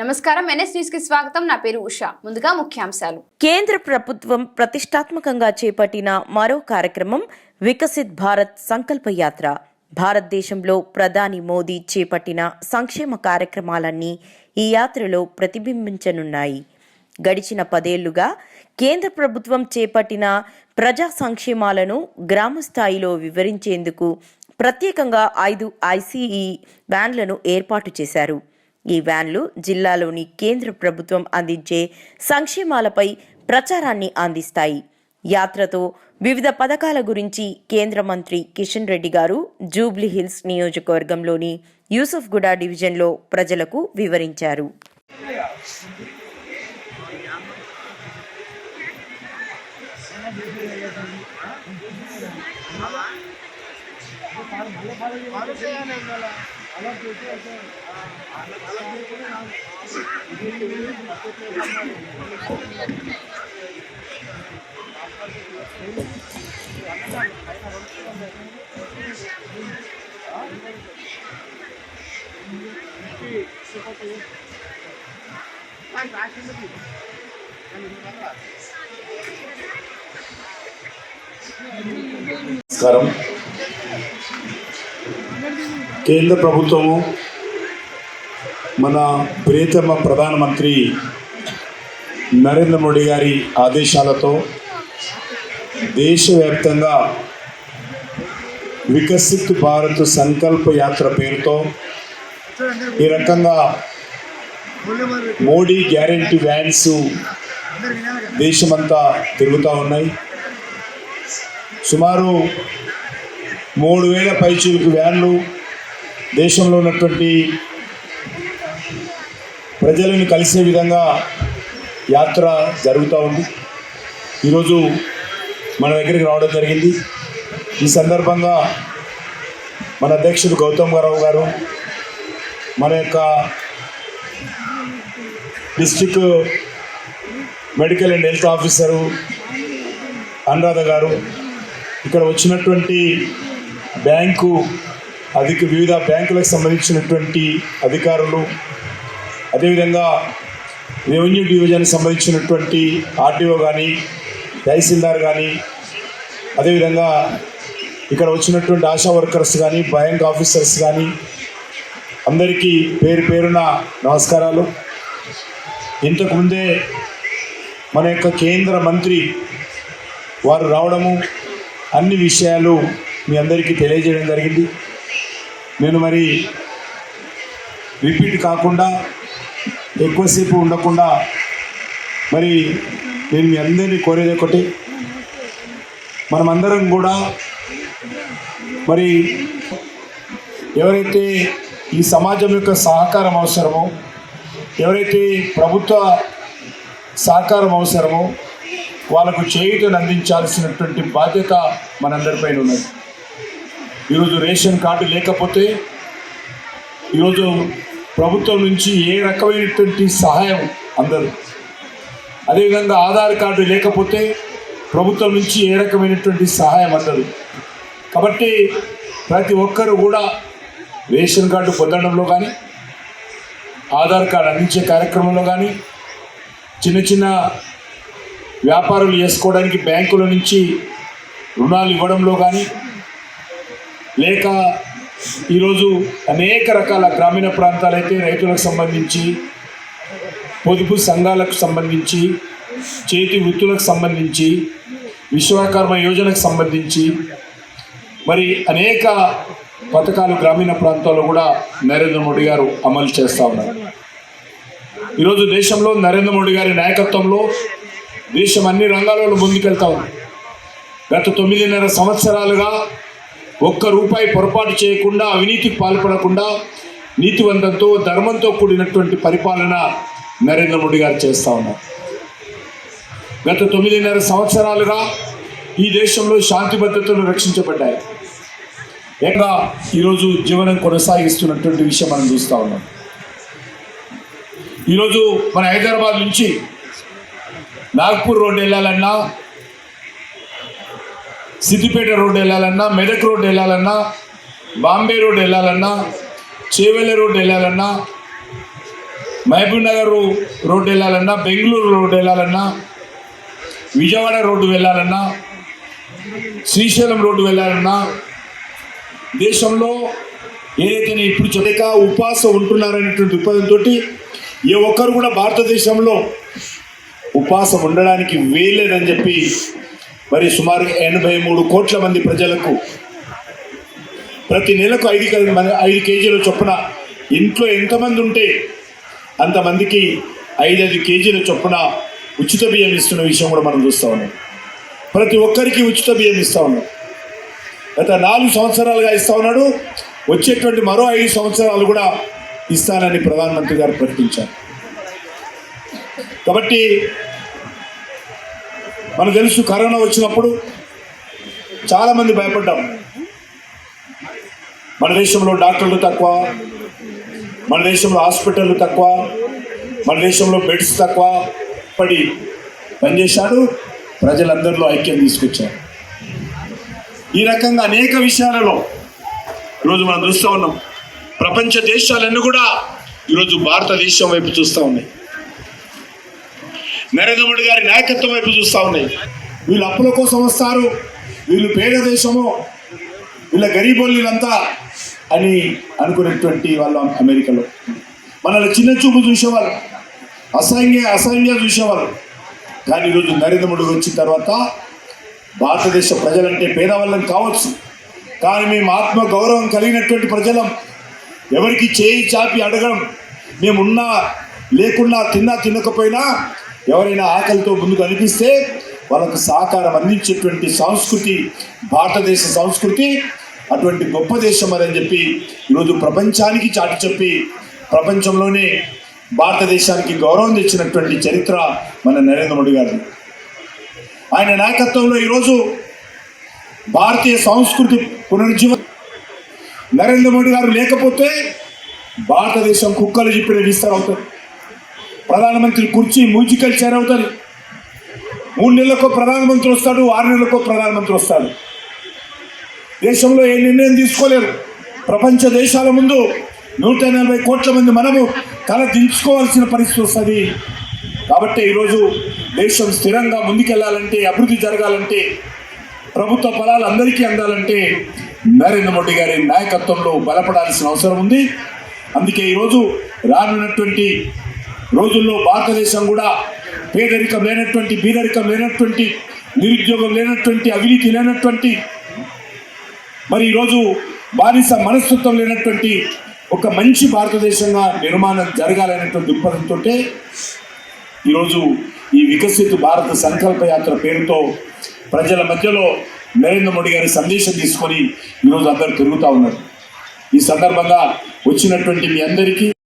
నమస్కారం. ఎన్ఎస్ న్యూస్కి స్వాగతం. నా పేరు ఉషా. ముందుగా ముఖ్యాంశాలు. కేంద్ర ప్రభుత్వం ప్రతిష్టాత్మకంగా చేపట్టిన మరో కార్యక్రమం వికసిత్ భారత్ సంకల్ప యాత్ర. భారతదేశంలో ప్రధాని మోదీ చేపట్టిన సంక్షేమ కార్యక్రమాలన్నీ ఈ యాత్రలో ప్రతిబింబించనున్నాయి. గడిచిన పదేళ్ళుగా కేంద్ర ప్రభుత్వం చేపట్టిన ప్రజా సంక్షేమాలను గ్రామ స్థాయిలో వివరించేందుకు ప్రత్యేకంగా ఐదు ఐసీఈ వ్యాన్లను ఏర్పాటు చేశారు. ఈ వ్యాన్లు జిల్లాలోని కేంద్ర ప్రభుత్వం అందించే సంక్షేమాలపై ప్రచారాన్ని అందిస్తాయి. యాత్రతో వివిధ పథకాల గురించి కేంద్ర మంత్రి కిషన్ రెడ్డి గారు జూబ్లీ హిల్స్ నియోజకవర్గంలోని యూసఫ్గూడ డివిజన్లో ప్రజలకు వివరించారు. నమస్కారం కేంద్ర ప్రభుత్వము మన ప్రియతమ ప్రధానమంత్రి నరేంద్ర మోడీ గారి ఆదేశాలతో దేశవ్యాప్తంగా వికసిత్ భారత్ సంకల్ప యాత్ర పేరుతో ఈ రకంగా మోడీ గ్యారెంటీ వ్యాన్స్ దేశమంతా తిరుగుతూ ఉన్నాయి. సుమారు మూడు వేల పైచీలకు వ్యాన్లు దేశంలో ఉన్నటువంటి ప్రజలను కలిసే విధంగా యాత్ర జరుగుతూ ఉంది. ఈరోజు మన దగ్గరికి రావడం జరిగింది. ఈ సందర్భంగా మన అధ్యక్షుడు గౌతమ్ గారావు గారు మన యొక్క district medical and health officer Anuradha గారు ఇక్కడ వచ్చినటువంటి బ్యాంకు అధిక వివిధ బ్యాంకులకు సంబంధించినటువంటి అధికారులు అదేవిధంగా రెవెన్యూ డివిజన్ సంబంధించినటువంటి ఆర్టీఓ కానీ తహసీల్దార్ కానీ అదేవిధంగా ఇక్కడ వచ్చినటువంటి ఆశా వర్కర్స్ కానీ బ్యాంక్ ఆఫీసర్స్ కానీ అందరికీ పేరు పేరున నమస్కారాలు. ఇంతకుముందే మన యొక్క కేంద్ర మంత్రి వారు రావడము అన్ని విషయాలు మీ అందరికీ తెలియజేయడం జరిగింది. నేను మరి రిపీట్ కాకుండా ఎక్కువసేపు ఉండకుండా మరి నేను మీ అందరినీ కోరేది ఒకటి. మనమందరం కూడా మరి ఎవరైతే ఈ సమాజం యొక్క సహకారం అవసరమో ఎవరైతే ప్రభుత్వ సహకారం అవసరమో వాళ్ళకు చేయుటను అందించాల్సినటువంటి బాధ్యత మనందరిపైన ఉన్నది. ఈరోజు రేషన్ కార్డు లేకపోతే ఈరోజు ప్రభుత్వం నుంచి ఏ రకమైనటువంటి సహాయం అందరు? అదేవిధంగా ఆధార్ కార్డు లేకపోతే ప్రభుత్వం నుంచి ఏ రకమైనటువంటి సహాయం అందరు? కాబట్టి ప్రతి ఒక్కరూ కూడా రేషన్ కార్డు పొందడంలో కానీ ఆధార్ కార్డు అందించే కార్యక్రమంలో కానీ చిన్న చిన్న వ్యాపారాలు చేసుకోవడానికి బ్యాంకుల నుంచి రుణాలు ఇవ్వడంలో కానీ లేక ఈరోజు అనేక రకాల గ్రామీణ ప్రాంతాలైతే రైతులకు సంబంధించి పొదుపు సంఘాలకు సంబంధించి చేతి వృత్తులకు సంబంధించి విశ్వకర్మ యోజనకు సంబంధించి మరి అనేక పథకాలు గ్రామీణ ప్రాంతాల్లో కూడా నరేంద్ర మోడీ గారు అమలు చేస్తూ ఉన్నారు. ఈరోజు దేశంలో నరేంద్ర మోడీ గారి నాయకత్వంలో దేశం అన్ని రంగాలలో ముందుకెళ్తా ఉంది. గత తొమ్మిదిన్నర సంవత్సరాలుగా ఒక్క రూపాయి పొరపాటు చేయకుండా అవినీతికి పాల్పడకుండా నీతివంతంతో ధర్మంతో కూడినటువంటి పరిపాలన నరేంద్ర మోడీ గారు చేస్తూ ఉన్నారు. గత తొమ్మిదిన్నర సంవత్సరాలుగా ఈ దేశంలో శాంతి భద్రతలు రక్షించబడ్డాయి. ఎక్కడ ఈరోజు జీవనం కొనసాగిస్తున్నటువంటి విషయం మనం చూస్తూ ఉన్నాం. ఈరోజు మన హైదరాబాద్ నుంచి నాగ్పూర్ రోడ్డు వెళ్ళాలన్నా సిద్దిపేట రోడ్డు వెళ్ళాలన్నా మెదక్ రోడ్డు వెళ్ళాలన్నా బాంబే రోడ్డు వెళ్ళాలన్నా చేవెళ్ళ రోడ్డు వెళ్ళాలన్నా మహబూబ్ నగర్ రోడ్డు వెళ్ళాలన్నా బెంగళూరు రోడ్డు వెళ్ళాలన్నా విజయవాడ రోడ్డు వెళ్ళాలన్నా శ్రీశైలం రోడ్డు వెళ్ళాలన్నా దేశంలో ఏదైతే నేను ఇప్పుడు చెప్పక ఉపాసం ఉంటున్నారనేటువంటి దృక్పథంతో ఏ ఒక్కరు కూడా భారతదేశంలో ఉపాసం ఉండడానికి వేయలేదని చెప్పి మరి సుమారు ఎనభై మూడు కోట్ల మంది ప్రజలకు ప్రతి నెలకు ఐదు ఐదు కేజీల చొప్పున ఇంట్లో ఎంతమంది ఉంటే అంతమందికి ఐదైదు కేజీల చొప్పున ఉచిత బియ్యం ఇస్తున్న విషయం కూడా మనం చూస్తూ ఉన్నాం. ప్రతి ఒక్కరికి ఉచిత బియ్యం ఇస్తూ ఉన్నాం. గత నాలుగు సంవత్సరాలుగా ఇస్తా ఉన్నాడు. వచ్చేటువంటి మరో ఐదు సంవత్సరాలు కూడా ఇస్తానని ప్రధానమంత్రి గారు ప్రకటించారు. కాబట్టి మనకు తెలుసు కరోనా వచ్చినప్పుడు చాలామంది భయపడ్డాం. మన దేశంలో డాక్టర్లు తక్కువ మన దేశంలో హాస్పిటళ్ళు తక్కువ మన దేశంలో బెడ్స్ తక్కువ. పడి పనిచేశాడు ప్రజలందరిలో ఐక్యం తీసుకొచ్చారు ఈ రకంగా అనేక విషయాలలో ఈరోజు మనం చూస్తూ ఉన్నాం. ప్రపంచ దేశాలన్నీ కూడా ఈరోజు భారతదేశం వైపు చూస్తూ ఉన్నాయి. నరేంద్ర గారి నాయకత్వం వైపు చూస్తూ ఉన్నాయి. వీళ్ళు అప్పుల కోసం వస్తారు. వీళ్ళు పేద దేశము వీళ్ళ గరీబోళ్ళంతా అని అనుకునేటువంటి వాళ్ళు అమెరికాలో. మనల్ని చిన్న చూపు చూసేవారు అసహ్య అసహ్య చూసేవారు కానీ ఈరోజు నరేంద్ర మోడీ వచ్చిన తర్వాత భారతదేశ ప్రజలంటే పేదవాళ్ళం కావచ్చు. కానీ మేము ఆత్మ గౌరవం కలిగినటువంటి ప్రజలం. ఎవరికి చేయి చాపి అడగడం మేమున్నా లేకున్నా తిన్నా తినకపోయినా ఎవరైనా ఆకలితో ముందుకు అనిపిస్తే వాళ్ళకు సహకారం అందించేటువంటి సంస్కృతి భారతదేశ సంస్కృతి అటువంటి గొప్ప దేశం అని చెప్పి ఈరోజు ప్రపంచానికి చాటి చెప్పి ప్రపంచంలోనే భారతదేశానికి గౌరవం తెచ్చినటువంటి చరిత్ర మన నరేంద్ర మోడీ గారి ఆయన నాయకత్వంలో ఈరోజు భారతీయ సంస్కృతి పునరుజ్జీవ నరేంద్ర మోడీ గారు లేకపోతే భారతదేశం కుక్కలు చెప్పిన విస్తారం అవుతుంది. ప్రధానమంత్రి కుర్చీ మ్యూజికల్ చైర్ అవుతుంది మూడు నెలలకు ప్రధానమంత్రి వస్తాడు ఆరు నెలలకు ప్రధానమంత్రి వస్తాడు. దేశంలో ఏ నిర్ణయం తీసుకోలేరు. ప్రపంచ దేశాల ముందు నూట నలభై కోట్ల మంది మనము తల దించుకోవాల్సిన పరిస్థితి వస్తుంది. కాబట్టి ఈరోజు దేశం స్థిరంగా ముందుకెళ్ళాలంటే అభివృద్ధి జరగాలంటే ప్రభుత్వ ఫలాలు అందరికీ అందాలంటే నరేంద్ర మోడీ గారి నాయకత్వంలో బలపడాల్సిన అవసరం ఉంది. అందుకే ఈరోజు రానున్నటువంటి రోజుల్లో భారతదేశం కూడా పేదరికం లేనటువంటి బీదరికం లేనటువంటి నిరుద్యోగం లేనటువంటి అవినీతి లేనటువంటి మరి ఈరోజు బానిస మనస్తత్వం లేనటువంటి ఒక మంచి భారతదేశంగా నిర్మాణం జరగాలనేటువంటి దృక్పథంతో ఈరోజు ఈ వికసిత భారత సంకల్ప యాత్ర పేరుతో ప్రజల మధ్యలో నరేంద్ర మోడీ గారి సందేశం తీసుకొని ఈరోజు అందరూ తిరుగుతూ ఉన్నారు. ఈ సందర్భంగా వచ్చినటువంటి మీ అందరికీ